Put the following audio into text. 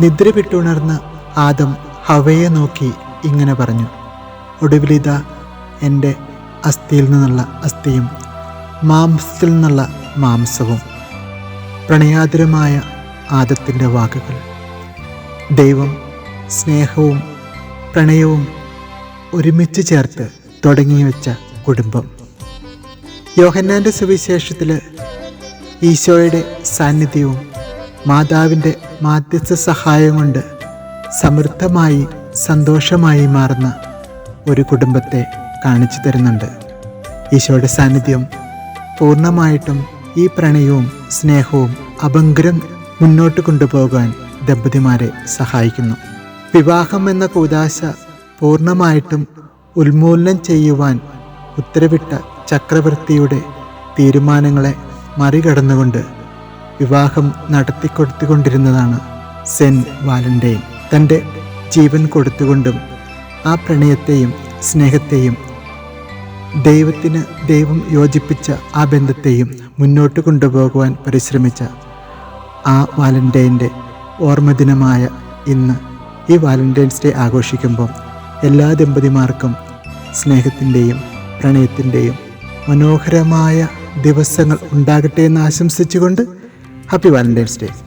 നിദ്ര വിട്ടുണർന്ന ആദം ഹവയെ നോക്കി ഇങ്ങനെ പറഞ്ഞു ഒടുവിലിത എന്റെ അസ്ഥിയിൽ നിന്നുള്ള അസ്ഥിയും മാംസത്തിൽ നിന്നുള്ള മാംസവും പ്രണയാതുരമായ ആദത്തിന്റെ വാക്കുകൾ. ദൈവം സ്നേഹവും പ്രണയവും ഒരുമിച്ച് ചേർത്ത് തുടങ്ങി വെച്ച കുടുംബം. യോഹന്നാന്റെ സുവിശേഷത്തിൽ ഈശോയുടെ സാന്നിധ്യവും മാതാവിന്റെ മാധ്യസ്ഥ സഹായം കൊണ്ട് സമൃദ്ധമായി സന്തോഷമായി മാറുന്ന ഒരു കുടുംബത്തെ കാണിച്ചു തരുന്നുണ്ട്. ഈശോയുടെ സാന്നിധ്യം പൂർണമായിട്ടും ഈ പ്രണയവും സ്നേഹവും അപങ്കരം മുന്നോട്ട് കൊണ്ടുപോകാൻ ദമ്പതിമാരെ സഹായിക്കുന്നു. വിവാഹം എന്ന കൂതാശ പൂർണമായിട്ടും ഉന്മൂലനം ചെയ്യുവാൻ ഉത്തരവിട്ട ചക്രവർത്തിയുടെ തീരുമാനങ്ങളെ മറികടന്നുകൊണ്ട് വിവാഹം നടത്തിക്കൊടുത്തുകൊണ്ടിരുന്നതാണ് സെൻ വാലന്റൈൻ. തന്റെ ജീവൻ കൊടുത്തുകൊണ്ടും ആ പ്രണയത്തെയും സ്നേഹത്തെയും ദൈവത്തിന് ദൈവം യോജിപ്പിച്ച ആ ബന്ധത്തെയും മുന്നോട്ട് കൊണ്ടുപോകുവാൻ പരിശ്രമിച്ച ആ വാലന്റൈന്റെ ഓർമ്മദിനമായ ഇന്ന് ഈ വാലന്റൈൻസ് ഡേ ആഘോഷിക്കുമ്പോൾ എല്ലാ ദമ്പതിമാർക്കും സ്നേഹത്തിന്റെയും പ്രണയത്തിന്റെയും മനോഹരമായ ദിവസങ്ങൾ ഉണ്ടാകട്ടെ എന്ന് ആശംസിച്ചുകൊണ്ട് Happy Valentine's Day.